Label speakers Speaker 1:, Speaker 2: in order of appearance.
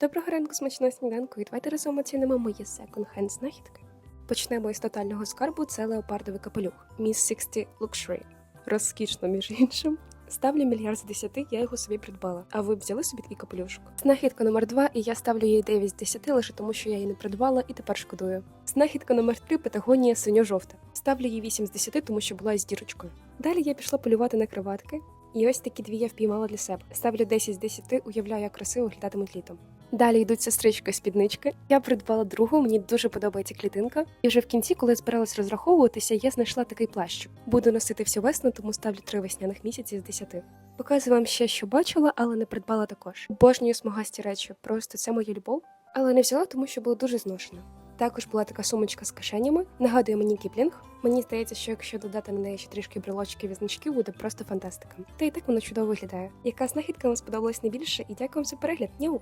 Speaker 1: Доброго ранку, смачного сніданку, і давайте разом оцінимо мої секонд-хенд знахідки. Почнемо із тотального скарбу. Це леопардовий капелюх Miss 60 Luxury. Розкішно, між іншим. Ставлю мільярд з 10, я його собі придбала. А ви б взяли собі такий капелюшок? Знахідка номер 2 і я ставлю їй 9 з 10 лише тому, що я її не придбала і тепер шкодую. Знахідка номер 3 Патагонія синьо-жовта. Ставлю їй 8 з 10, тому що була із дірочкою. Далі я пішла полювати на криватки, і ось такі дві я впіймала для себе. Ставлю 10 з 10, уявляю, як красиво виглядатимуть літом. Далі йдуть сестрички спіднички. Я придбала другу, мені дуже подобається клітинка. І вже в кінці, коли збиралась розраховуватися, я знайшла такий плащ. Буду носити всю весну, тому ставлю три весняних місяці з 10. Показую вам ще, що бачила, але не придбала також. Обожнюю смугасті речі, просто це моя любов. Але не взяла, тому що було дуже зношено. Також була така сумочка з кишенями. Нагадує мені кіплінг. Мені здається, що якщо додати на неї ще трішки брелочків і значків, буде просто фантастика. Та і так воно чудово виглядає. Яка знахідка вам сподобалась найбільше, і дякую вам за перегляд. Няу!